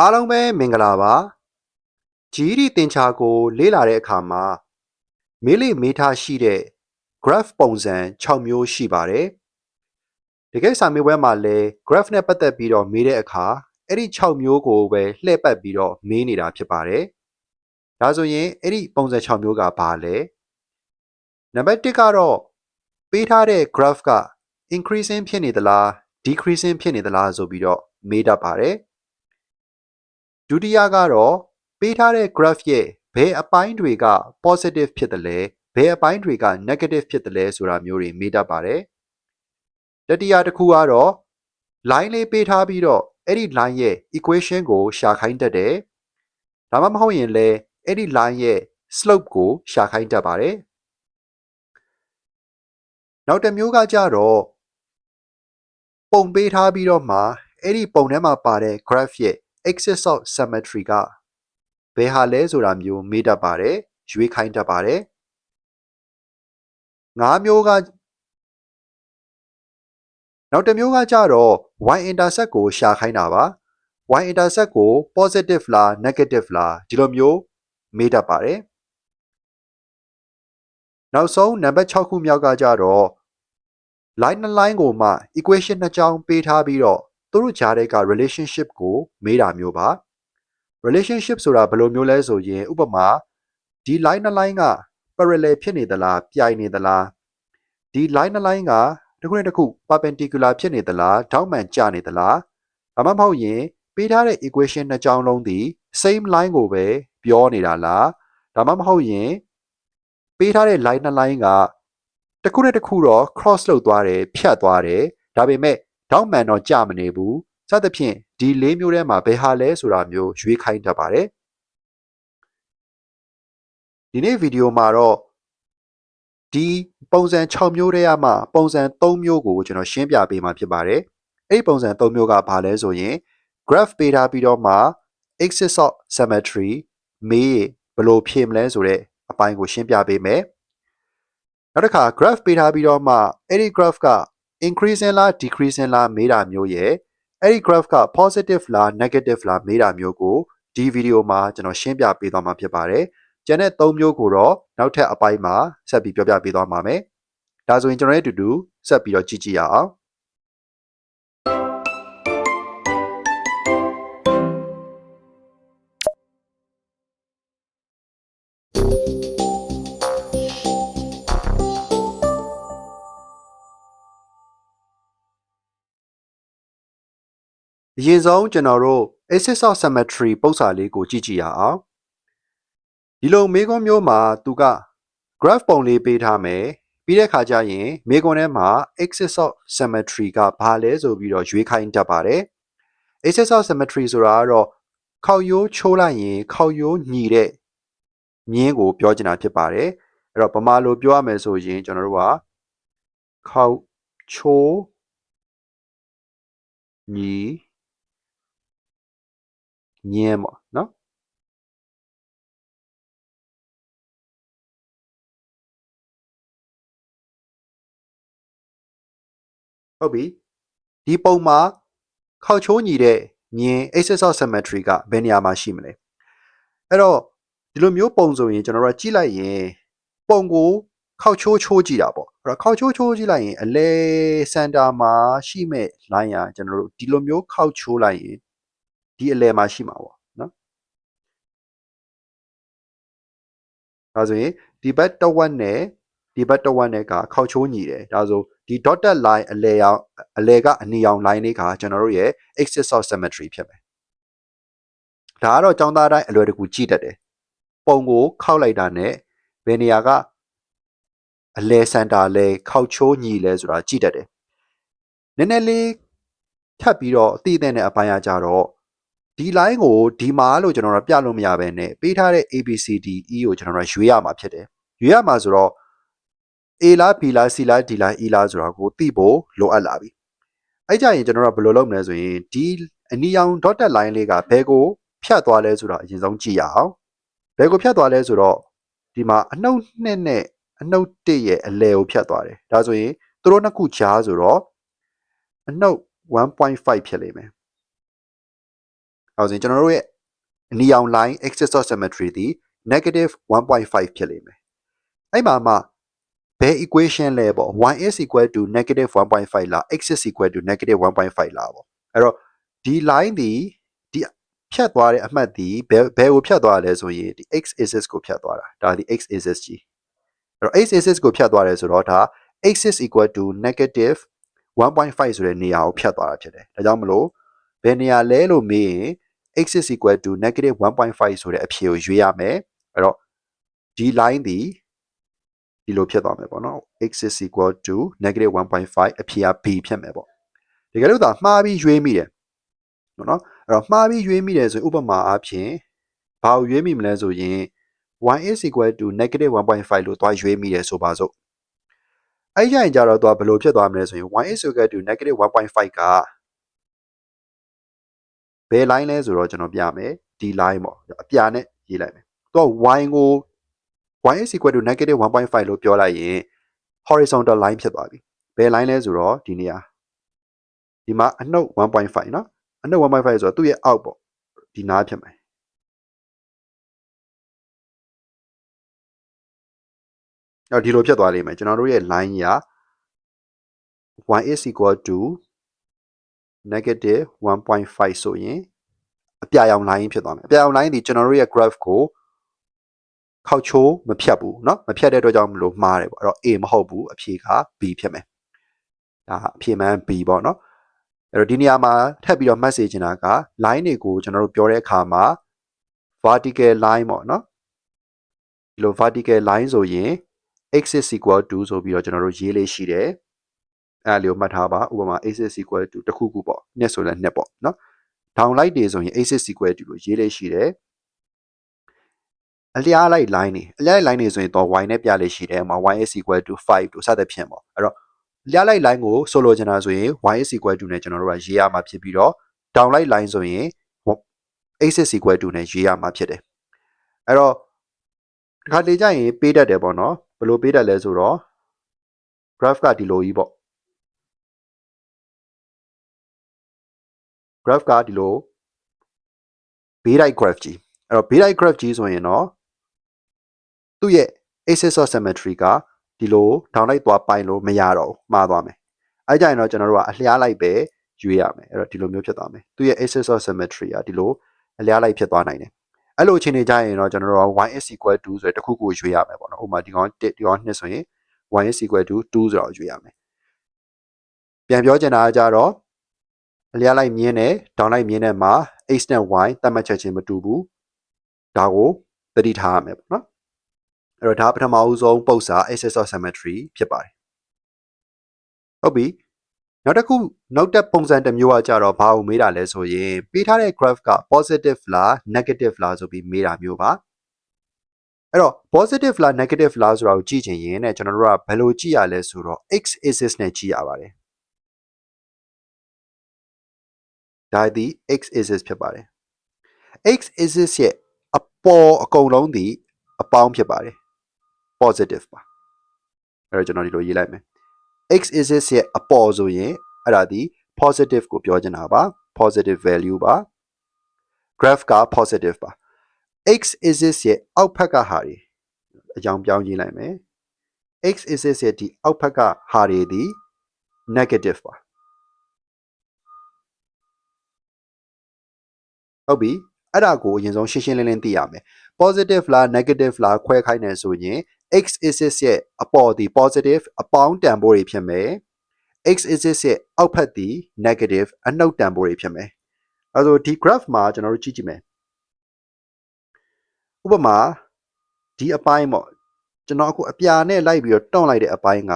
အားလုံးပဲမင်္ဂလာပါဂျီဒီတင်ချာကို လေ့လာတဲ့အခါမှာမေးလေမေးထားရှိတဲ့ graph ပုံစံ6မျိုးရှိပါတယ်တကယ်စာမေးပွဲမှာလည်း graph နဲ့ပတ်သက်ပြီးတော့မေးတဲ့အခါအဲ့ဒီ6မျိုးကိုပဲလှည့်ပတ်ပြီးတော့မေးနေတာဖြစ်ပါတယ်ဒါဆိုရင်အဲ့ဒီပုံစံ6မျိုးကဘာလဲနံပါတ်1ကတော့ပေးထားတဲ့ graph က increasing ဖြစ်နေသလား decreasing ဖြစ်နေသလားဆိုပြီးတော့မေးတတ်ပါတယ် ဒုတိယကတော့ပေးထားတဲ့ graph ရဲ့ဘယ်အပိုင်းတွေက positive ဖြစ်တယ်လဲဘယ်အပိုင်းတွေက negative ဖြစ်တယ်လဲဆိုတာမျိုးတွေမေးတတ်ပါတယ်တတိယတစ်ခုကတော့ line လေးပေးထားပြီးတော့အဲ့ဒီ line ရဲ့ equation ကိုရှာခိုင်းတတ်တယ်ဒါမှမဟုတ်ရင်လည်းအဲ့ဒီ line ရဲ့ slope ကိုရှာခိုင်းတတ်ပါတယ်နောက်တစ်မျိုးကကြတော့ပုံပေးထားပြီးတော့မှအဲ့ဒီပုံထဲမှာပါတဲ့ graph ရဲ့ axis of symmetry ကဘယ်ဟာလဲဆိုတာမျိုးမေးတတ်ပါတယ်ရွေးခိုင်းတတ်ပါတယ်ငါးမျိုးကနောက်တစ်မျိုးကကြတော့ y intercept ကိုရှာခိုင်းတာပါ y intercept ကို positive လား negative လားဒီလိုမျိုးမေးတတ်ပါတယ်နောက်ဆုံးနံပါတ်6ခုမြောက်ကကြတော့ line နှစ် line ကိုမှ equation နှစ်ကြောင်းပေးထားပြီးတော့ သူတို့ကြားတဲ့က relationship ကိုမေးတာမျိုးပါ relationship ဆိုတာဘယ်လိုမျိုးလဲဆိုရင်ဥပမာဒီ line နှစ် line က parallel ဖြစ်နေသလားပြိုင်နေသလားဒီ line နှစ် line ကတစ်ခုနဲ့တစ်ခု perpendicular ဖြစ်နေသလားထောက်မှန်ကျနေသလားဒါမှမဟုတ်ရင်ပေးထားတဲ့ equation နှစ်ကြောင်းလုံးဒီ same line ကိုပဲပြောနေတာလားဒါမှမဟုတ်ရင်ပေးထားတဲ့ line နှစ် line ကတစ်ခုနဲ့တစ်ခုတော့ cross လုပ်သွားတယ်ဖြတ်သွားတယ်ဒါပေမဲ့ ထောက်မှန်တော့ကျမနေဘူးစသဖြင့်ဒီလေးမျိုးထဲမှာဘယ်ဟာလဲဆိုတာမျိုးရွေးခိုင်းတတ်ပါတယ်ဒီနေ့ဗီဒီယိုမှာတော့ဒီပုံစံ6မျိုးထဲမှာပုံစံ3မျိုးကိုကျွန်တော်ရှင်းပြပေးမှာဖြစ်ပါတယ်အဲ့ဒီပုံစံ3မျိုးကဘာလဲဆိုရင် graph ပေးထားပြီးတော့မှ axis of symmetry မေးဘယ်လိုဖြေမလဲဆိုတဲ့အပိုင်းကိုရှင်းပြပေးမယ်နောက်တစ်ခါ graph ပေးထားပြီးတော့မှအဲ့ဒီ graph က increasing လား decreasing လားမေးတာမျိုးရဲ့အဲ့ဒီ graph က positive လား negative လားမေးတာမျိုးကိုဒီဗီဒီယိုမှာကျွန်တော်ရှင်းပြပေးသွားမှာဖြစ်ပါတယ်။ကျန်တဲ့၃မျိုးကိုတော့နောက်ထပ်အပိုင်းမှာဆက်ပြီးပြောပြပေးသွားမှာမယ်။ဒါဆိုရင်ကျွန်တော်ရဲ့အတူတူဆက်ပြီးတော့ကြည့်ကြည့်ရအောင် အရင်ဆုံးကျွန်တော်တို့ axis of symmetry ပုံစံလေးကိုကြည့်ကြည့်ရအောင်ဒီလိုမေးခွန်းမျိုးမှာသူက graph ပုံလေးပေးထားမယ်ပြီးတဲ့ခါကျရင်မေးခွန်းထဲမှာ axis of symmetry ကဘာလဲဆိုပြီးတော့ရွေးခိုင်းတတ်ပါတယ် axis of symmetry ဆိုတာကတော့ခေါက်ရိုးချိုးလိုက်ရင်ခေါက်ရိုးညီတဲ့မြင်းကိုပြောချင်တာဖြစ်ပါတယ်အဲ့တော့ဗမာလိုပြောရမယ်ဆိုရင်ကျွန်တော်တို့ကခေါက်ချိုးညီ ညင်းပေါ့နော်ဟုတ်ပြီဒီပုံမှာခေါက်ချိုးညီတဲ့ညင်း axis of symmetry ကဘယ်နေရာမှာရှိမလဲအဲ့တော့ဒီလိုမျိုးပုံဆိုရင်ကျွန်တော်တို့ကြည့်လိုက်ရင်ပုံကိုခေါက်ချိုးချိုးကြည့်တာပေါ့အဲ့တော့ခေါက်ချိုးချိုးကြည့်လိုက်ရင်အလဲစင်တာမှာရှိမဲ့ line อ่ะကျွန်တော်တို့ဒီလိုမျိုးခေါက်ချိုးလိုက်ရင် ဒီအလဲမှာရှိမှာပေါ့ဒါဆိုရင်ဒီဘက်တစ်ဝက်နဲ့ဒီဘက်တစ်ဝက်နဲ့ကခောက်ချိုးညီတယ်ဒါဆိုဒီ dotted line အလဲရောင်အလဲကအနီရောင် line လေးကကျွန်တော်တို့ရဲ့ axis of symmetry ဖြစ်မယ်ဒါကတော့ចောင်းသားတိုင်းအလွယ်တကူကြည့်တတ်တယ်ပုံကိုခောက်လိုက်တာနဲ့ဘယ်နေရာကအလဲစင်တာလဲခောက်ချိုးညီလဲဆိုတာကြည့်တတ်တယ်နည်းနည်းလေးထပ်ပြီးတော့အသိအသက်နဲ့အပိုင်းအကြတော့ ဒီ line ကိုဒီမှာလို့ကျွန်တော်တို့ပြလို့မရဘဲနဲ့ပေးထားတဲ့ ABCD E ကိုကျွန်တော်တို့ရွေးရမှာဖြစ်တယ်ရွေးရမှာဆိုတော့ A လား B လား C လား D လား E လားဆိုတာကိုသိဖို့လိုအပ်လာပြီအဲ့ကြရင်ကျွန်တော်တို့ဘယ်လိုလုပ်မလဲဆိုရင်ဒီအနီရောင် dotted line လေးကဘယ်ကိုဖြတ်သွားလဲဆိုတာအရင်ဆုံးကြည့်ရအောင်ဘယ်ကိုဖြတ်သွားလဲဆိုတော့ဒီမှာအနှုတ်နှစ်နဲ့အနှုတ်တစ်ရဲ့အလယ်ကိုဖြတ်သွားတယ်ဒါဆိုရင်သူတို့နှစ်ခုကြားဆိုတော့အနှုတ်1.5ဖြစ်လိမ့်မယ် ဒါဆိုရင်ကျွန်တော်တို့ရဲ့အနီရောင် line axis of symmetry ဒီ negative 1.5ဖြစ်လိမ့်မယ်အဲ့မှာမှဘယ် equation လဲပေါ့ y is equal to negative 1.5လား x is equal to negative 1.5လားပေါ့အဲ့တော့ဒီ line ဒီဒီဖြတ်သွားတဲ့အမှတ်ဒီဘယ်ဘယ်ကိုဖြတ်သွားလဲဆိုရင်ဒီ x axis ကိုဖြတ်သွားတာဒါဒီ x axis ကြီးအဲ့တော့ x axis ကိုဖြတ်သွားတယ်ဆိုတော့ဒါ x is equal to negative 1.5ဆိုတဲ့နေရာကိုဖြတ်သွားတာဖြစ်တယ်ဒါကြောင့်မလို့ဘယ်နေရာလဲလို့မေးရင် x is equal to negative 1.5ဆိုတဲ့အဖြေကိုရွေးရမယ်အဲ့တော့ဒီ line ဒီဒီလိုဖြစ်သွားမယ်ပေါ့နော် x is equal to negative 1.5အဖြေက b ဖြစ်မယ်ပေါ့တကယ်လို့သာမှားပြီးရွေးမိတယ်နော်အဲ့တော့မှားပြီးရွေးမိတယ်ဆိုရင်ဥပမာအားဖြင့်ဘာကိုရွေးမိမလဲဆိုရင် y is equal to negative 1.5လို့သွားရွေးမိတယ်ဆိုပါစို့အဲ့ကြရင်ကြတော့သူကဘယ်လိုဖြစ်သွားမလဲဆိုရင် y is equal to negative 1.5က ဘယ် line လဲဆိုတော့ကျွန်တော်ပြမယ်ဒီ line ပေါ့အပြာနဲ့ရေးလိုက်မယ်သူက y ကို y is equal to negative 1.5လို့ပြောလိုက်ရင် horizontal line ဖြစ်သွားပြီဘယ် line လဲဆိုတော့ဒီနေရာဒီမှာအနှုတ်1.5နော်အနှုတ်1.5ဆိုတော့သူ့ရဲ့အောက်ပေါ့ဒီနားဖြစ်မယ်အဲ့ဒီလိုဖြစ်သွားလိမ့်မယ်ကျွန်တော်တို့ရဲ့ line က y is equal to negative 1.5ဆိုရင်အပြာရောင် line ဖြစ်သွားမယ်အပြာရောင် line ဒီကျွန်တော်တို့ရဲ့ graph ကိုခောက်ချိုးမဖြတ်ဘူးเนาะမဖြတ်တဲ့အတွက်ကြောင့်မလို့မှားတယ်ပေါ့အဲ့တော့ A မဟုတ်ဘူးအဖြေက B ဖြစ်မယ်ဒါအဖြေမှန် B ပေါ့เนาะအဲ့တော့ဒီနေရာမှာထပ်ပြီးတော့ message ချင်တာက line တွေကိုကျွန်တော်တို့ပြောတဲ့အခါမှာ vertical line ပေါ့เนาะဒီလို vertical line ဆိုရင် x is equal to ဆိုပြီးတော့ကျွန်တော်တို့ရေးလေးရှိတယ် အဲ့ဒါလေးကိုမှတ်ထားပါဥပမာ axis equal to တစ်ခုခုပေါ့နှစ်ဆိုလဲနှစ်ပေါ့နော် down light တွေဆိုရင် axis equal to လို့ရေးလေးရှိတယ်အလျားလိုက် line တွေအလျားလိုက် line တွေဆိုရင်တော့ y နဲ့ပြလေးရှိတယ်ဥပမာ y is equal to 5တို့စသဖြင့်ပေါ့အဲ့တော့အလျားလိုက် line ကိုဆိုလိုချင်တာဆိုရင် y is equal to နဲ့ကျွန်တော်တို့ကရေးရမှာဖြစ်ပြီးတော့ down light line ဆိုရင် axis equal to နဲ့ရေးရမှာဖြစ်တယ်အဲ့တော့ဒီခါလေးကြရင်ပေးတတ်တယ်ပေါ့နော်ဘယ်လိုပေးတတ်လဲဆိုတော့ graph ကဒီလိုကြီးပေါ့ graph ကဒီလိုဘေးလိုက် graph ကြီးအဲ့တော့ဘေးလိုက် graph ကြီးဆိုရင်တော့သူ့ရဲ့ axis of symmetry ကဒီလိုထောင်လိုက်သွားပိုင်လို့မရတော့ဘူးမှားသွားမယ်အဲ့ကြရင်တော့ကျွန်တော်တို့ကအလျားလိုက်ပဲရွေးရမယ်အဲ့တော့ဒီလိုမျိုးဖြစ်သွားမယ်သူ့ရဲ့ axis of symmetry ကဒီလိုအလျားလိုက်ဖြစ်သွားနိုင်တယ်အဲ့လိုအခြေအနေကြရင်တော့ကျွန်တော်တို့က y is equal to ဆိုတဲ့တစ်ခုခုရွေးရမယ်ပေါ့နော်ဥပမာဒီကောင်1ဒီကောင်2ဆိုရင် y is equal to 2ဆိုတော့ရွေးရမယ်ပြန်ပြောချင်တာကကြတော့ အလျားလိုက်မြင်းနဲ့ဒေါင်းလိုက်မြင်းနဲ့မှာ x နဲ့ y သတ်မှတ်ချက်ချင်းမတူဘူးဒါကိုသတိထားရမယ်ပေါ့နော်အဲ့တော့ဒါပထမအဦးဆုံးပုံစံ axis of symmetry ဖြစ်ပါတယ်ဟုတ်ပြီနောက်တစ်ခုနောက်တစ်ပုံစံတစ်မျိုးကကြတော့ဘာကိုမေးတာလဲဆိုရင်ပေးထားတဲ့ graph က positive လား negative လားဆိုပြီးမေးတာမျိုးပါအဲ့တော့ positive လား negative လားဆိုတာကိုကြည့်ချင်ရင်ねကျွန်တော်တို့ကဘယ်လိုကြည့်ရလဲဆိုတော့ x axis နဲ့ကြည့်ရပါတယ် ဒါသည် x axis ဖြစ်ပါတယ် x axis ရဲ့အပေါ်အကုန်လုံးသည်အပေါင်းဖြစ်ပါတယ် positive ပါအဲ့တော့ကျွန်တော်ဒီလိုရေးလိုက်မယ် x axis ရဲ့အပေါ်ဆိုရင်အဲ့ဒါဒီ positive ကိုပြောချင်တာပါ positive value ပါ graph က positive ပါ x axis ရဲ့အောက်ဘက်ကဟာတွေအကြောင်းပြောင်းရေးလိုက်မယ် x axis ရဲ့ဒီအောက်ဘက်ကဟာတွေဒီ negative ပါ ဟုတ်ပြီအဲ့ဒါကိုအရင်ဆုံးရှင်းရှင်းလင်းလင်းသိရမယ် positive လား negative လားခွဲခိုင်းနေဆိုရင် x axis ရဲ့အပေါ်ဒီ positive အပေါင်းတန်ဖိုးတွေဖြစ်မယ် x axis ရဲ့အောက်ဖက်ဒီ negative အနှုတ်တန်ဖိုးတွေဖြစ်မယ်အဲဆိုဒီ graph မှာကျွန်တော်တို့ကြည့်ကြည့်မယ်ဥပမာဒီအပိုင်းပေါ့ကျွန်တော်အခုအပြာနဲ့လိုက်ပြီးတော့တွန့်လိုက်တဲ့အပိုင်းက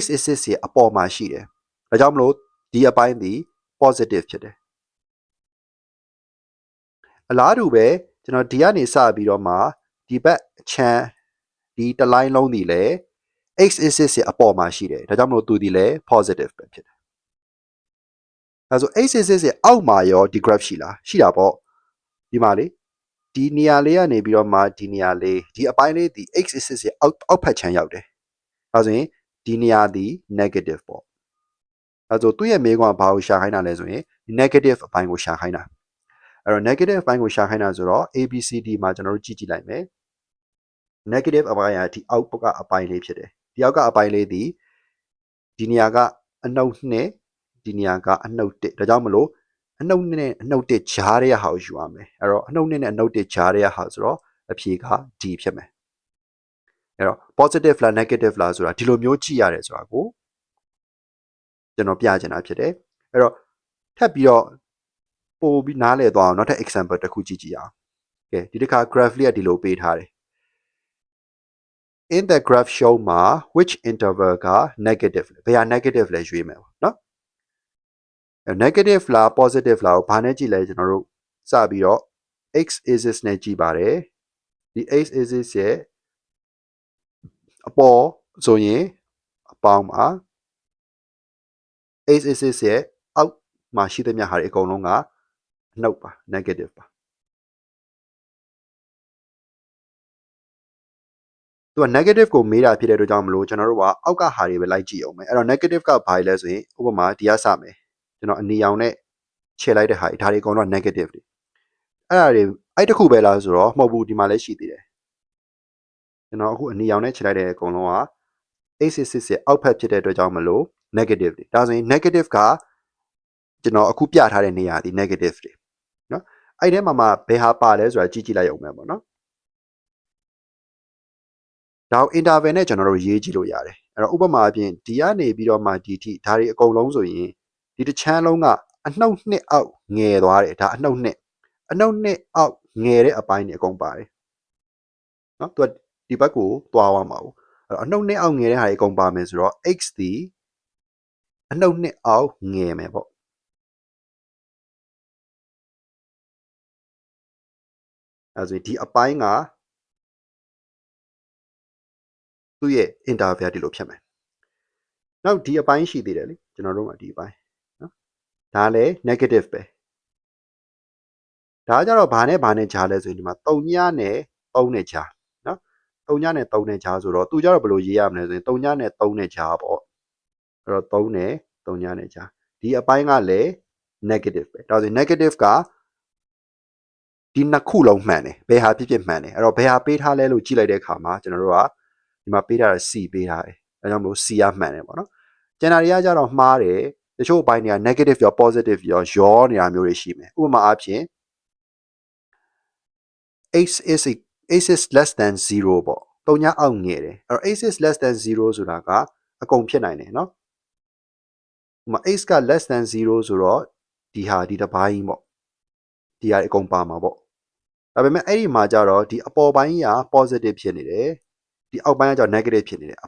x axis ရဲ့အပေါ်မှာရှိတယ်ဒါကြောင့်မလို့ဒီအပိုင်းဒီ positive ဖြစ်တယ် အလားတူပဲကျွန်တော်ဒီကနေစပြီးတော့မှဒီဘက်အချမ်းဒီတလိုင်းလုံးဒီလေ x axis ရဲ့အပေါ်မှာရှိတယ်ဒါကြောင့်မလို့သူဒီလေ positive ပဲဖြစ်တယ်အဲဆို x axis ရဲ့အောက်မှာရောဒီ graph ရှိလားရှိတာပေါ့ဒီမှာလေဒီနေရာလေးကနေပြီးတော့မှဒီနေရာလေးဒီအပိုင်းလေးဒီ x axis ရဲ့အောက်အောက်ဖက်ချမ်းရောက်တယ်အဲဆိုရင်ဒီနေရာဒီ negative ပေါ့အဲဆိုသူ့ရဲ့မေးခွန်းကဘာကိုရှာခိုင်းတာလဲဆိုရင် negative အပိုင်းကိုရှာခိုင်းတာ အဲ့တော့ negative အပိုင်းကိုရှာခိုင်းတာဆိုတော့ ABCD မှာကျွန်တော်တို့ကြည့်ကြည့်လိုက်မယ် negative အပိုင်းကဒီအောက်ဘက်ကအပိုင်းလေးဖြစ်တယ်ဒီအောက်ကအပိုင်းလေးဒီဒီနေရာကအနှုတ်နှစ်ဒီနေရာကအနှုတ်တစ်ဒါကြောင့်မလို့အနှုတ်နှစ်နဲ့အနှုတ်တစ်ဂျားရဲ့ဟာကိုယူရမယ်အဲ့တော့အနှုတ်နှစ်နဲ့အနှုတ်တစ်ဂျားရဲ့ဟာဆိုတော့အဖြေက D ဖြစ်မယ်အဲ့တော့ positive လား negative လားဆိုတာဒီလိုမျိုးကြည့်ရတယ်ဆိုတာကိုကျွန်တော်ပြချင်တာဖြစ်တယ်အဲ့တော့ထပ်ပြီးတော့ ပို့ပြီးနားလည်သွားအောင်နောက်ထပ် example တစ်ခုကြည့်ကြည့်အောင်ကဲဒီတစ်ခါ graph လေးကဒီလိုပေးထားတယ် in the graph show မှာ which interval က negative လဲဘယ်ဟာ negative လဲရွေးမယ်ပေါ့နော်အဲ negative လား positive လားကိုဘာနဲ့ကြည့်လဲကျွန်တော်တို့စပြီးတော့ x axis နဲ့ကြည့်ပါတယ်ဒီ x axis ရဲ့အပေါ်ဆိုရင်အပေါင်းပါ x axis ရဲ့အောက်မှာရှိသမျှဟာတွေအကုန်လုံးကအ နှုတ်ပါ negative ပါသူက negative ကိုမေးတာဖြစ်တဲ့အတွက်ကြောင့်မလို့ကျွန်တော်တို့ကအောက်ကဟာတွေပဲလိုက်ကြည့်အောင်မယ်အဲ့တော့ negative ကဘာလဲဆိုရင်ဥပမာဒီကစမယ်ကျွန်တော်အနီရောင်နဲ့ခြေလိုက်တဲ့ဟာတွေဒါတွေအကုန်လုံး negative တွေအဲ့ဒါတွေအဲ့တစ်ခုပဲလားဆိုတော့မဟုတ်ဘူးဒီမှာလည်းရှိသေးတယ်ကျွန်တော်အခုအနီရောင်နဲ့ခြေလိုက်တဲ့အကုန်လုံးက axis ရဲ့အောက်ဖက်ဖြစ်တဲ့အတွက်ကြောင့်မလို့ negative တွေဒါဆိုရင် negative ကကျွန်တော်အခုပြထားတဲ့နေရာဒီ negative တွေနော် အဲ့ထဲမှာမှဘယ်ဟာပါလဲဆိုတာကြည့်ကြည့်လိုက်အောင်မယ်ပေါ့နော်ဒါကို interval နဲ့ကျွန်တော်တို့ရေးကြည့်လို့ရတယ်အဲ့တော့ဥပမာအပြင်ဒီကနေပြီးတော့မှဒီထိဒါတွေအကုန်လုံးဆိုရင်ဒီတစ်ချမ်းလုံးကအနှုတ်နှစ်အောက်ငယ်သွားတယ်ဒါအနှုတ်နှစ်အနှုတ်နှစ်အောက်ငယ်တဲ့အပိုင်းတွေအကုန်ပါတယ်နော်သူကဒီဘက်ကိုသွားသွားမှာဘူးအဲ့တော့အနှုတ်နှစ်အောက်ငယ်တဲ့ဟာတွေအကုန်ပါမယ်ဆိုတော့ x ဒီအနှုတ်နှစ်အောက်ငယ်မယ်ပေါ့ အဲဆိုရင်ဒီအပိုင်းကသူ့ရဲ့ interval ဒီလိုဖြစ်မယ်။နောက်ဒီအပိုင်းရှိသေးတယ်လေကျွန်တော်တို့ကဒီအပိုင်းနော်။ဒါလည်း negative ပဲ။ဒါကြတော့ဘာနဲ့ဘာနဲ့ခြားလဲဆိုရင်ဒီမှာ3ညနဲ့3နဲ့ခြားနော်။3ညနဲ့3နဲ့ခြားဆိုတော့သူကြတော့ဘယ်လိုရေးရမလဲဆိုရင်3ညနဲ့3နဲ့ခြားပေါ့။အဲ့တော့3နဲ့3ညနဲ့ခြားဒီအပိုင်းကလည်း negative ပဲ။ဒါဆိုရင် negative က ဒီနှစ်ခုလုံးမှန်တယ်။ဘယ်ဟာဖြစ်ဖြစ်မှန်တယ်။အဲ့တော့ဘယ်ဟာပေးထားလဲလို့ကြည့်လိုက်တဲ့အခါမှာကျွန်တော်တို့ကဒီမှာပေးထားတာ C ပေးထားတယ်။အဲကြောင့်မလို့ C ကမှန်တယ်ပေါ့နော်။ကျန်တာတွေကကြတော့မှားတယ်။တချို့အပိုင်းတွေက negative ရော positive ရောရောနေတာမျိုးတွေရှိမယ်။ဥပမာအားဖြင့် x is x is less than 0ပေါ့။တုံညာအောက်ငယ်တယ်။အဲ့တော့ x is less than 0ဆိုတာကအကုန်ဖြစ်နိုင်တယ်နော်။ဥပမာ x က less than 0ဆိုတော့ဒီဟာဒီတစ်ပိုင်းပေါ့။ ဒီဟာအကုန်ပါမှာပေါ့။ဒါပေမဲ့အဲ့ဒီမှာကြတော့ဒီအပေါ်ပိုင်းက positive ဖြစ်နေတယ်။ဒီအောက်ပိုင်းကကြောင့် negative ဖြစ်နေတယ်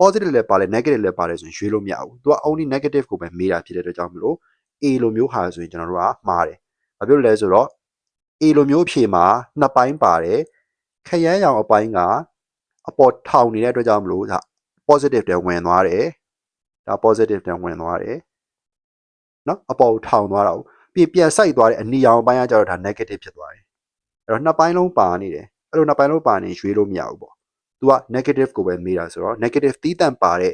positive လည်းပါလဲ negative လည်းပါတယ်ဆိုရင်ရွေးလို့မရဘူးသူက only negative ကိုပဲမေးတာဖြစ်တဲ့အတွက်ကြောင့်မလို့ A လိုမျိုးဟာဆိုရင်ကျွန်တော်တို့ကမှားတယ်ဘာဖြစ်လို့လဲဆိုတော့ A လိုမျိုးအဖြေမှာနှစ်ပိုင်းပါတယ်ခရမ်းရောင်အပိုင်းကအပေါ်ထောင်နေတဲ့အတွက်ကြောင့်မလို့ဒါ positive တွေဝင်သွားတယ်ဒါ positive တွေဝင်သွားတယ်နော်အပေါ်ထောင်သွားတာ ပြီးပြန်ဆိုင်သွားတဲ့အနီရောင်အပိုင်းကကျတော့ဒါ negative ဖြစ်သွားတယ်အဲ့တော့နှစ်ပိုင်းလုံးပါနေတယ်အဲ့လိုနှစ်ပိုင်းလုံးပါနေရွေးလို့မရဘူးပေါ့သူက negative ကိုပဲမေးတာဆိုတော့ negative တီးတန့်ပါတဲ့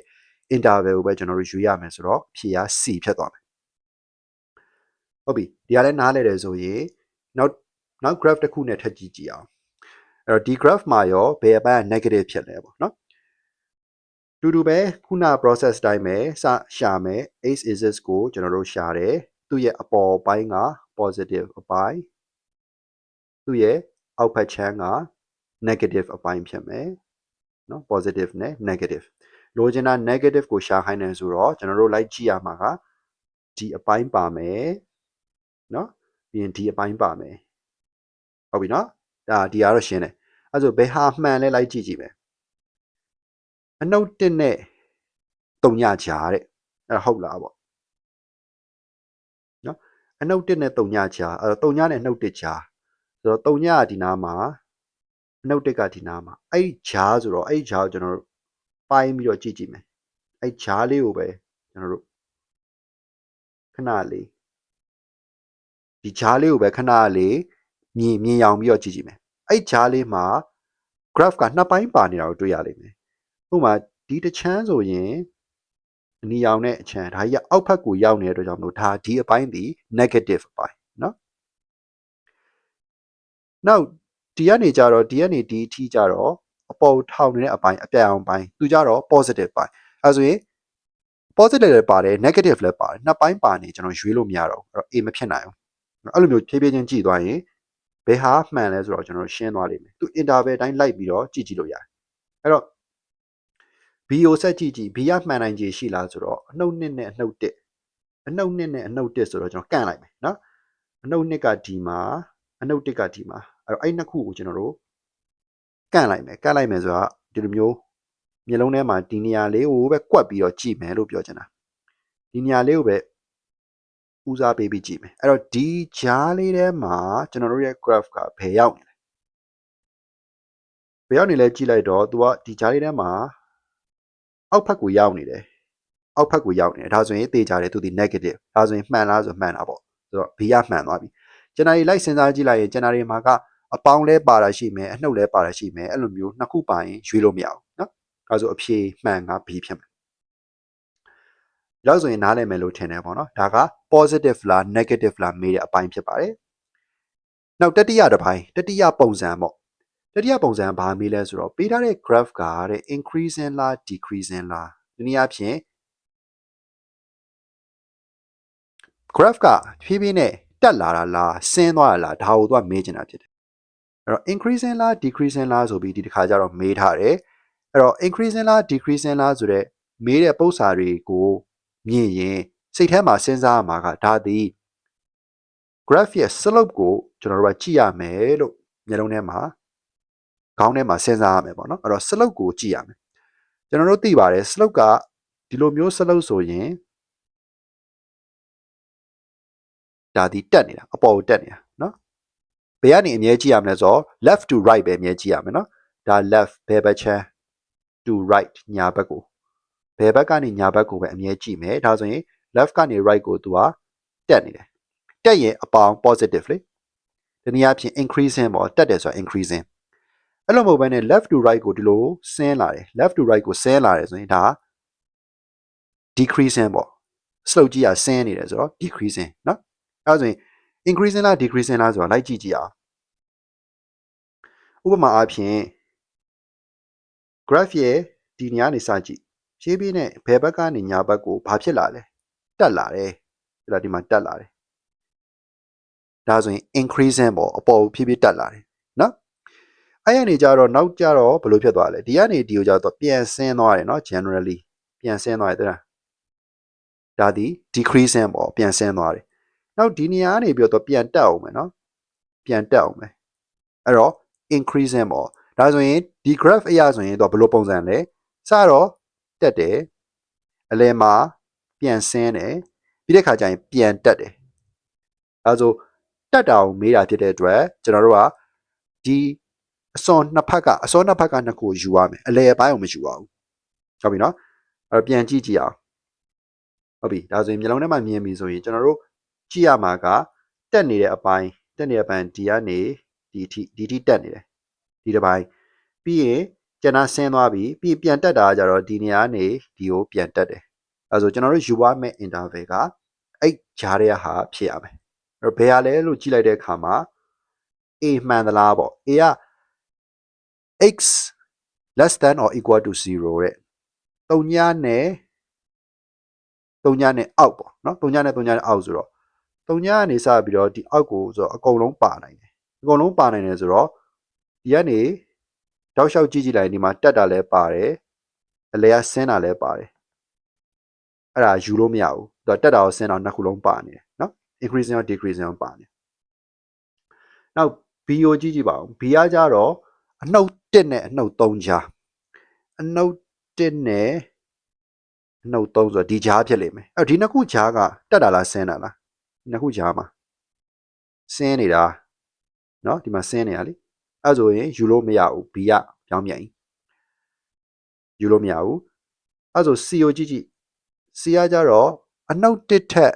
interval ကိုပဲကျွန်တော်တို့ယူရမယ်ဆိုတော့ဖြေက C ဖြစ်သွားမယ်ဟုတ်ပြီဒီကလည်းနားလဲတယ်ဆိုရင်နောက်နောက် graph တစ်ခုနဲ့ထပ်ကြည့်ကြည့်အောင်အဲ့တော့ဒီ graph မှာရောဘယ်အပိုင်းက negative ဖြစ်လဲပေါ့နော်တူတူပဲခုန process တိုင်းပဲစရှာမယ် x axis ကိုကျွန်တော်တို့ရှာတယ် သူ့ရဲ့အပေါ်ပိုင်းက positive အပိုင်းသူ့ရဲ့အောက်ဘက်ချမ်းက negative အပိုင်းဖြစ်မယ်နော် positive နဲ့ negative လိုချင်တာ negative ကိုရှာခိုင်းတယ်ဆိုတော့ကျွန်တော်တို့လိုက်ကြည့်ရမှာကဒီအပိုင်းပါမယ်နော်ပြီးရင်ဒီအပိုင်းပါမယ်ဟုတ်ပြီနော်ဒါဒီကတော့ရှင်းတယ်အဲဆိုဘယ်ဟာမှန်လဲလိုက်ကြည့်ကြည့်မယ်အနှုတ်တစ်နဲ့တုံညချာတဲ့အဲဟုတ်လားပေါ့နော် အနှုတ်တစ်နဲ့တုံညချာအဲတော့တုံညနဲ့နှုတ်တစ်ချာဆိုတော့တုံညကဒီနားမှာအနှုတ်တက်ကဒီနားမှာအဲ့ဂျားဆိုတော့အဲ့ဂျားကိုကျွန်တော်တို့ပိုင်းပြီးတော့ကြည့်ကြည့်မယ်အဲ့ဂျားလေးကိုပဲကျွန်တော်တို့ခဏလေးဒီဂျားလေးကိုပဲခဏလေးမြင်မြင်အောင်ပြီးတော့ကြည့်ကြည့်မယ်အဲ့ဂျားလေးမှာ graph ကနှစ်ပိုင်းပါနေတာကိုတွေ့ရလိမ့်မယ်ဥပမာဒီတစ်ချမ်းဆိုရင်အ နီရောင်နဲ့အချမ်းဒါကြီးကအောက်ဘက်ကိုရောက်နေတဲ့အတွက်ကြောင့်မလို့ဒါဒီအပိုင်းဒီ negative အပိုင်းเนาะ နောက်ဒီကနေကြတော့ဒီကနေဒီအထိကြတော့အပေါ်ထောင်နေတဲ့အပိုင်းအပြတ်အောင်ပိုင်းသူကြတော့ positive ပိုင်းအဲဆိုရင် positive လည်းပါတယ် negative လည်းပါတယ်နှစ်ပိုင်းပါနေကျွန်တော်ရွေးလို့မရတော့ဘူးအဲ့တော့ A မဖြစ်နိုင်ဘူးအဲ့လိုမျိုးဖြည်းဖြည်းချင်းကြည့်သွားရင်ဘယ်ဟာမှန်လဲဆိုတော့ကျွန်တော်ရှင်းသွားလိမ့်မယ်သူ interval တိုင်းလိုက်ပြီးတော့ကြည့်ကြည့်လို့ရတယ်အဲ့တော့ B ကိုဆက်ကြည့်ကြည့် B ကမှန်နိုင်ခြေရှိလားဆိုတော့အနှုတ်နှစ်နဲ့အနှုတ်တစ်အနှုတ်နှစ်နဲ့အနှုတ်တစ်ဆိုတော့ကျွန်တော်ကန့်လိုက်မယ်နော်အနှုတ်နှစ်ကဒီမှာအနှုတ်တစ်ကဒီမှာအဲ့တော့အဲ့နှစ်ခုကိုကျွန်တော်တို့ကန့်လိုက်မယ်ကန့်လိုက်မယ်ဆိုတာဒီလိုမျိုးမျိုးလုံးထဲမှာဒီနေရာလေးကိုပဲကွက်ပြီးတော့ကြည့်မယ်လို့ပြောချင်တာဒီနေရာလေးကိုပဲဦးစားပေးပြီးကြည့်မယ်အဲ့တော့ဒီဂျားလေးထဲမှာကျွန်တော်တို့ရဲ့ graph ကဘယ်ရောက်နေလဲဘယ်ရောက်နေလဲကြည့်လိုက်တော့သူကဒီဂျားလေးထဲမှာ အောက်ဖက်ကိုရောက်နေတယ်အောက်ဖက်ကိုရောက်နေတယ်ဒါဆိုရင်သေချာတယ်သူဒီ negative ဒါဆိုရင်မှန်လားဆိုမှန်တာပေါ့ဆိုတော့ B ကမှန်သွားပြီကျွန်တော်ဒီလိုက်စဉ်းစားကြည့်လိုက်ရင်ကျွန်တော်ဒီမှာကအပေါင်းလဲပါတာရှိမယ်အနှုတ်လဲပါတာရှိမယ်အဲ့လိုမျိုးနှစ်ခုပါရင်ရွေးလို့မရဘူးเนาะအဲဆိုအဖြေမှန်က B ဖြစ်မယ်လောက်ဆိုရင်နားလည်မယ်လို့ထင်တယ်ပေါ့နော်ဒါက positive လား negative လားမေးတဲ့အပိုင်းဖြစ်ပါတယ်နောက်တတိယတစ်ပိုင်းတတိယပုံစံပေါ့ တတိယပုံစံဘာမေးလဲဆိုတော့ပေးထားတဲ့ graph ကတဲ့ increasing လား decreasing လားဒီနည်းအားဖြင့် graph ကဖြည်းဖြည်းနဲ့တက်လာတာလားဆင်းသွားတာလားဒါကိုသူကမေးချင်တာဖြစ်တယ်အဲ့တော့ increasing လား decreasing လားဆိုပြီးဒီတစ်ခါကျတော့မေးထားတယ်အဲ့တော့ increasing လား decreasing လားဆိုတော့မေးတဲ့ပုံစံတွေကိုမြင်ရင်စိတ်ထဲမှာစဉ်းစားရမှာကဒါသည် graph ရဲ့ slope ကိုကျွန်တော်တို့ကကြည့်ရမယ်လို့မျက်လုံးထဲမှာ ခေါင်းထဲမှာစဉ်းစားရမယ်ပေါ့နော်အဲ့တော့ slope ကိုကြည့်ရမယ်ကျွန်တော်တို့သိပါတယ် slope ကဒီလိုမျိုး slope ဆိုရင်ဒါဒီတက်နေတာအပေါ်ကိုတက်နေတာနော်ဘယ်ကနေအမြဲကြည့်ရမလဲဆိုတော့ left to right ပဲအမြဲကြည့်ရမယ်နော်ဒါ left ဘယ်ဘက်ချမ်း to right ညာဘက်ကိုဘယ်ဘက်ကနေညာဘက်ကိုပဲအမြဲကြည့်မယ်ဒါဆိုရင် left ကနေ right ကိုသူကတက်နေတယ်တက်ရင်အပေါင်း positive လေဒီနည်းအားဖြင့် increasing ပေါ့တက်တယ်ဆိုတာ increasing အဲ့လိုမဟုတ်ဘဲနဲ့ left to right ကိုဒီလိုဆင်းလာတယ် left to right ကိုဆင်းလာတယ်ဆိုရင်ဒါ decreasing ပေါ့ slope ကြီးကဆင်းနေတယ်ဆိုတော့ decreasing เนาะအဲ့ဒါဆိုရင် increasing လား decreasing လားဆိုတာလိုက်ကြည့်ကြည့်အောင်ဥပမာအားဖြင့် graph ရဲ့ဒီနေရာနေစကြည့်ဖြည်းဖြည်းနဲ့ဘယ်ဘက်ကနေညာဘက်ကိုဘာဖြစ်လာလဲတက်လာတယ်အဲ့ဒါဒီမှာတက်လာတယ်ဒါဆိုရင် increasing ပေါ့အပေါ်ကိုဖြည်းဖြည်းတက်လာတယ်နော် အဲ့ရနေကြတော့နောက်ကြတော့ဘယ်လိုဖြစ်သွားလဲဒီကနေဒီကိုကြတော့ပြန်ဆင်းသွားတယ်နော် generally ပြန်ဆင်းသွားတယ်တဲ့ဒါဒီ decreasing ပေါ့ပြန်ဆင်းသွားတယ်နောက်ဒီနေရာကနေပြီးတော့ပြန်တက်အောင်မယ်နော်ပြန်တက်အောင်မယ်အဲ့တော့ increasing ပေါ့ဒါဆိုရင်ဒီ graph အရာဆိုရင်တော့ဘယ်လိုပုံစံလဲစတော့တက်တယ်အလယ်မှာပြန်ဆင်းတယ်ပြီးတဲ့ခါကျရင်ပြန်တက်တယ်အဲဆိုတက်တာကိုမေးတာဖြစ်တဲ့အတွက်ကျွန်တော်တို့ကဒီ အစောနှစ်ဖက်ကအစောနှစ်ဖက်ကနှစ်ခုယူရမယ်အလယ်ပိုင်းကိုမယူပါဘူးဟုတ်ပြီနော်အဲ့တော့ပြန်ကြည့်ကြည့်အောင်ဟုတ်ပြီဒါဆိုရင်မျိုးလုံးထဲမှာမြင်ပြီဆိုရင်ကျွန်တော်တို့ကြည့်ရမှာကတက်နေတဲ့အပိုင်းတက်နေတဲ့အပိုင်းဒီကနေဒီထိဒီထိတက်နေတယ်ဒီတစ်ပိုင်းပြီးရင်ကျန်တာဆင်းသွားပြီပြီးပြန်တက်တာကကြတော့ဒီနေရာနေဒီကိုပြန်တက်တယ်အဲဆိုကျွန်တော်တို့ယူရမယ့် interval ကအဲ့ဂျားရဲ့ဟာဖြစ်ရမယ်အဲ့တော့ဘယ်ဟာလဲလို့ကြည့်လိုက်တဲ့အခါမှာ a မှန်သလားပေါ့ a က x less than or equal to 0တဲ့3ညနဲ့3ညနဲ့အောက်ပေါ့နော်3ညနဲ့3ညနဲ့အောက်ဆိုတော့3ညကနေစပြီးတော့ဒီအောက်ကိုဆိုတော့အကုန်လုံးပါနိုင်တယ်အကုန်လုံးပါနိုင်တယ်ဆိုတော့ဒီကနေတောက်လျှောက်ကြည့်ကြည့်လိုက်ဒီမှာတက်တာလည်းပါတယ်အလဲကဆင်းတာလည်းပါတယ်အဲ့ဒါယူလို့မရဘူးသူကတက်တာကိုဆင်းတာနှစ်ခုလုံးပါနေတယ်နော် increasing ရော decreasing ရောပါနေနောက် B ကိုကြည့်ကြည့်ပါဦး B ကကြတော့အနှုတ် 1နဲ့အနှုတ်3ကြားအနှုတ်1နဲ့အနှုတ်3ဆိုတော့ဒီကြားဖြစ်လိမ့်မယ်အဲ့ဒီနှစ်ခုကြားကတက်တာလားဆင်းတာလားဒီနှစ်ခုကြားမှာဆင်းနေတာเนาะဒီမှာဆင်းနေတာလေအဲ့ဆိုရင်ယူလို့မရဘူး B ကပြောင်းပြန်ယူလို့မရဘူးအဲ့ဆို C ကိုကြည့်ကြည့် C ကကြတော့အနှုတ်တစ်ထက်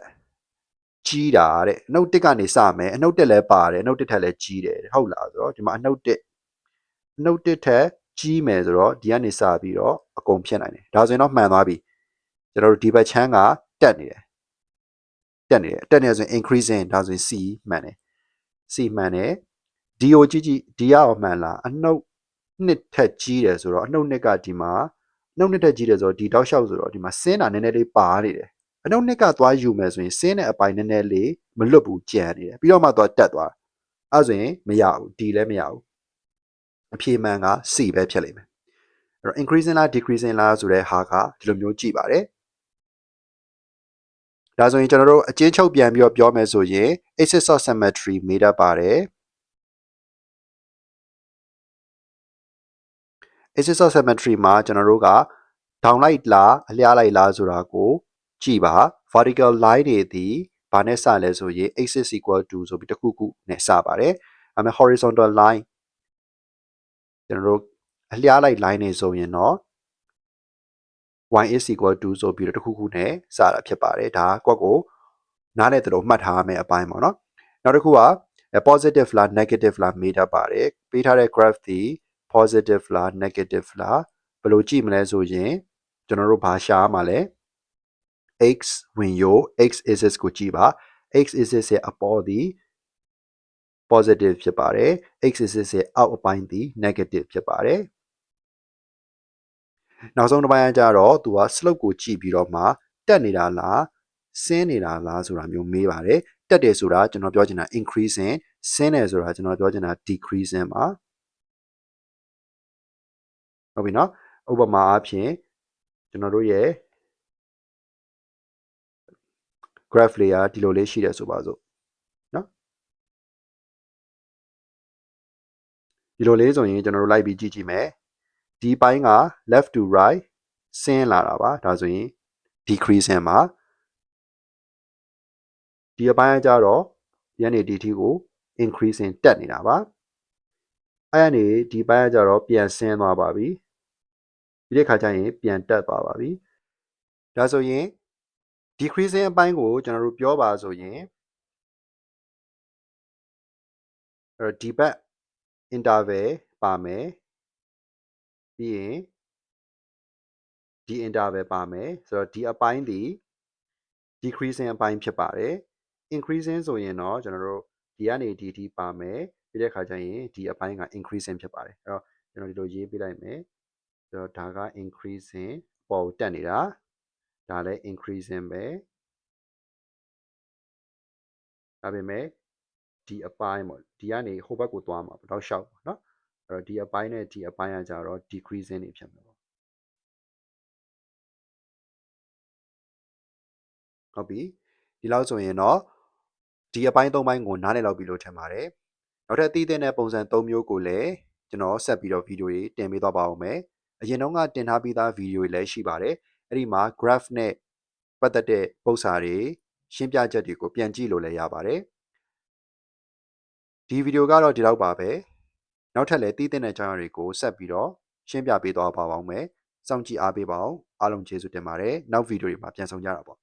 ကြီးတာတဲ့အနှုတ်တစ်ကနေစမယ်အနှုတ်တစ်လည်းပါတယ်အနှုတ်တစ်ထက်လည်းကြီးတယ်ဟုတ်လားဆိုတော့ဒီမှာအနှုတ်တစ်အ နှုတ်တစ်ထက်ကြီးမယ်ဆိုတော့ဒီကနေစပြီးတော့အကုန်ဖြစ်နိုင်တယ်ဒါဆိုရင်တော့မှန်သွားပြီကျွန်တော်တို့ဒီဘက်ချမ်းကတက်နေတယ်တက်နေတယ်တက်နေဆိုရင် increasing ဒါဆိုရင် C မှန်တယ် C မှန်တယ်ဒီကိုကြည့်ကြည့်ဒီရောက်မှန်လားအနှုတ်နှစ်ထက်ကြီးတယ်ဆိုတော့အနှုတ်နှစ်ကဒီမှာအနှုတ်နှစ်ထက်ကြီးတယ်ဆိုတော့ဒီတောက်လျှောက်ဆိုတော့ဒီမှာစင်းတာနည်းနည်းလေးပါနေတယ်အနှုတ်နှစ်ကသွားယူမယ်ဆိုရင်စင်းတဲ့အပိုင်းနည်းနည်းလေးမလွတ်ဘူးကြံနေတယ်ပြီးတော့မှသွားတက်သွားအဲ့ဆိုရင်မရဘူးဒီလည်းမရဘူး အဖြေမှန်က C ပဲဖြစ်လိမ့်မယ်အဲ့တော့ increasing လား decreasing လားဆိုတဲ့ဟာကဒီလိုမျိုးကြည့်ပါတယ်ဒါဆိုရင်ကျွန်တော်တို့အချင်းချုပ်ပြန်ပြီးတော့ပြောမယ်ဆိုရင် axis of symmetry မေးတတ်ပါတယ် axis of symmetry မှာကျွန်တော်တို့က down လိုက်လားအလျားလိုက်လားဆိုတာကိုကြည့်ပါ vertical line တွေသည်ဘာနဲ့စလဲဆိုရင် axis equal to ဆိုပြီးတစ်ခုခုနဲ့စပါတယ်အဲမဲ့ horizontal line ကျွန်တော်တို့အလျားလိုက် line တွေဆိုရင်တော့ y is equal to ဆိုပြီးတော့တစ်ခုခုနဲ့စတာဖြစ်ပါတယ်ဒါကွက်ကိုနားနဲ့တို့မှတ်ထားရမယ့်အပိုင်းပေါ့နော်နောက်တစ်ခုက positive လား negative လားမေးတတ်ပါတယ်ပေးထားတဲ့ graph သည် positive လား negative လားဘယ်လိုကြည့်မလဲဆိုရင်ကျွန်တော်တို့ဘာရှာရမှာလဲ x ဝင်ရို x axis ကိုကြည့်ပါ x axis ရဲ့အပေါ်သည် positive ဖြစ်ပါတယ် x axis ရဲ့အောက်အပိုင်းသည် negative ဖြစ်ပါတယ်နောက်ဆုံးတစ်ပိုင်းကကြတော့သူက slope ကိုကြည့်ပြီးတော့မှတက်နေတာလားဆင်းနေတာလားဆိုတာမျိုးမေးပါတယ်တက်တယ်ဆိုတာကျွန်တော်ပြောချင်တာ increasing ဆင်းတယ်ဆိုတာကျွန်တော်ပြောချင်တာ decreasing ပါဟုတ်ပြီနော်ဥပမာအားဖြင့်ကျွန်တော်တို့ရဲ့ graph လေးကဒီလိုလေးရှိတယ်ဆိုပါစို့ ဒီလိုလေးဆိုရင်ကျွန်တော်တို့လိုက်ပြီးကြည့်ကြည့်မယ်ဒီပိုင်းက left to right ဆင်းလာတာပါဒါဆိုရင် decreasing ပါဒီအပိုင်းကကြတော့ဒီကနေဒီထိကို increasing တက်နေတာပါအဲ့ကနေဒီပိုင်းကကြတော့ပြန်ဆင်းသွားပါပြီဒီတဲ့ခါကျရင်ပြန်တက်သွားပါပြီဒါဆိုရင် decreasing အပိုင်းကိုကျွန်တော်တို့ပြောပါဆိုရင်အဲ့တော့ဒီဘက် interval ပါမယ်ပြီးရင်ဒီ interval ပါမယ်ဆိုတော့ဒီအပိုင်းဒီ decreasing အပိုင်းဖြစ်ပါတယ် increasing ဆိုရင်တော့ကျွန်တော်တို့ဒီကနေဒီဒီပါမယ်ပြီးတဲ့ခါကျရင်ဒီအပိုင်းက increasing ဖြစ်ပါတယ်အဲ့တော့ကျွန်တော်ဒီလိုရေးပေးလိုက်မယ်ဆိုတော့ဒါက increasing ပေါ်ကိုတက်နေတာဒါလည်း increasing ပဲဒါပေမဲ့ ဒီအပိုင်းပေါ့ဒီကနေဟိုဘက်ကိုသွားမှာပေါ့တော့ရှောက်ပေါ့နော်အဲ့တော့ဒီအပိုင်းနဲ့ဒီအပိုင်းကကြတော့ decreasing နေဖြစ်မှာပေါ့ဟုတ်ပြီဒီလောက်ဆိုရင်တော့ဒီအပိုင်း၃ပိုင်းကိုနားလည်လောက်ပြီလို့ထင်ပါတယ်နောက်ထပ်သိတဲ့ပုံစံ၃မျိုးကိုလည်းကျွန်တော်ဆက်ပြီးတော့ဗီဒီယိုတွေတင်ပေးသွားပါဦးမယ်အရင်တော့ကတင်ထားပြီးသားဗီဒီယိုတွေလည်းရှိပါတယ်အဲ့ဒီမှာ graph နဲ့ပတ်သက်တဲ့ပုံစံတွေရှင်းပြချက်တွေကိုပြန်ကြည့်လို့လည်းရပါတယ် ဒီဗီဒီယိုကတော့ဒီလောက်ပါပဲနောက်ထပ်လည်းသိတဲ့ကြောင်းအရာတွေကိုဆက်ပြီးတော့ရှင်းပြပေးသွားပါပါဦးမယ်စောင့်ကြည့်အားပေးပါအောင်အားလုံးကျေးဇူးတင်ပါတယ်နောက်ဗီဒီယိုတွေမှာပြန်ဆောင်ကြတာပေါ့